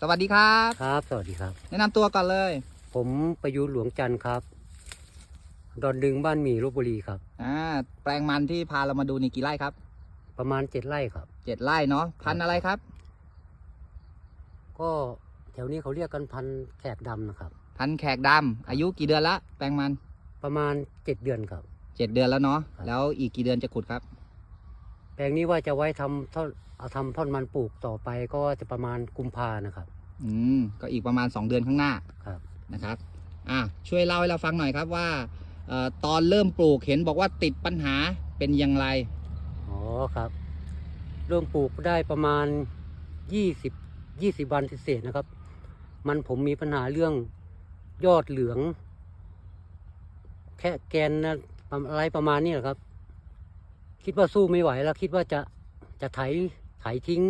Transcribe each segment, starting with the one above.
สวัสดีครับ ครับ สวัสดีครับ แนะนำตัวก่อนเลย ผมประยุทธ์หลวงจันทร์ครับ ดอนดึงบ้านหมี่ลบบุรีครับ อ่า แปลงมันที่พาเรามาดูนี่กี่ไร่ครับ ประมาณเจ็ดไร่ครับ เจ็ดไร่เนาะ พันธุ์อะไรครับ ก็แถวนี้เขาเรียกกันพันธุ์แขกดำนะครับ พันธุ์แขกดำอายุกี่เดือนละ แปลงมันประมาณเจ็ดเดือนครับ เจ็ดเดือนแล้วเนาะครับแล้วอีกกี่เดือนจะขุดครับ แปลงนี้ว่าจะไว้ทำท่อนเอาทำท่อนมันปลูกต่อไปก็จะประมาณกุมภานะครับ อืมก็อีกประมาณ 2 เดือนข้างหน้าครับนะครับอะช่วยเล่าให้เราฟังหน่อยครับว่าเอ่อตอนเริ่มปลูกเห็นบอกว่าติดปัญหาเป็นอย่างไรอ๋อครับ เริ่มปลูกได้ประมาณยี่สิบยี่สิบวันเศษๆนะครับ มันผมมีปัญหาเรื่องยอดเหลือง แค่แกนนะอะไรประมาณนี้แหละครับ คิดว่าสู้ไม่ไหวแล้วคิดว่าจะจะไถไถทิ้ง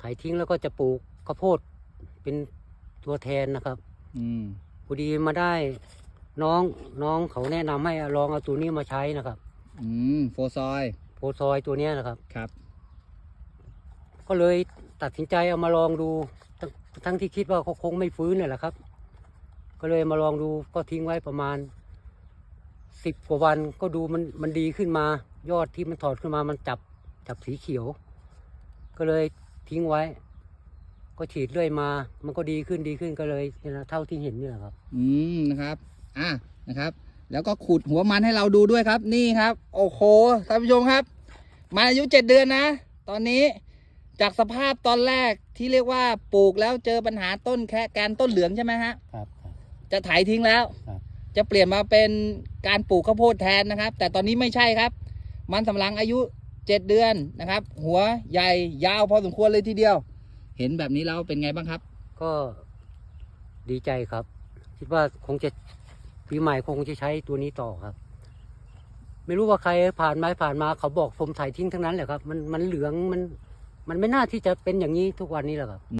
ไถทิ้งแล้วก็จะปลูกข้าวโพดเป็นตัวแทนนะครับ อืมพอดีมาได้น้องน้องเขาแนะนำให้ลองเอาตัวนี้มาใช้นะครับอืมโฟซอยโพซอยตัวเนี้ยนะครับ ครับ ก็เลยตัดสินใจเอามาลองดูทั้งทั้งที่คิดว่าเขาคงไม่ฟื้นเนี่ยแหละครับ ก็เลยมาลองดูก็ทิ้งไว้ประมาณ สิบกว่าวันก็ดูมันมันดีขึ้นมา ยอดที่มันถอดขึ้นมามันจับจับสีเขียว ก็เลยทิ้งไว้ ก็ฉีดเรื่อยมา มันก็ดีขึ้นดีขึ้นก็เลยเนี่ยนะเท่าที่เห็นเนี่ยแหละครับ อืมนะครับ อะนะครับ แล้วก็ขุดหัวมันให้เราดูด้วยครับ นี่ครับ โอ้โหท่านผู้ชมครับ มันอายุเจ็ดเดือนนะ ตอนนี้จากสภาพตอนแรกที่เรียกว่าปลูกแล้วเจอปัญหาต้นแค่แกนต้นเหลืองใช่ไหมฮะ ครับ จะไถทิ้งแล้ว ครับ จะเปลี่ยนมาเป็นการปลูกข้าวโพดแทนนะครับ แต่ตอนนี้ไม่ใช่ครับ มันสำลังอายุเจ็ดเดือนนะครับ หัวใหญ่ยาวพอสมควรเลยทีเดียว เห็นแบบนี้แล้วเป็นไงบ้างครับ ก็ดีใจครับ คิดว่าคงจะปีใหม่คงจะใช้ตัวนี้ต่อครับ ไม่รู้ว่าใครผ่านมาผ่านมาเขาบอกผมถ่ายทิ้งทั้งนั้นแหละครับ มันมันเหลืองมันมันไม่น่าที่จะเป็นอย่างนี้ทุกวันนี้แหละครับ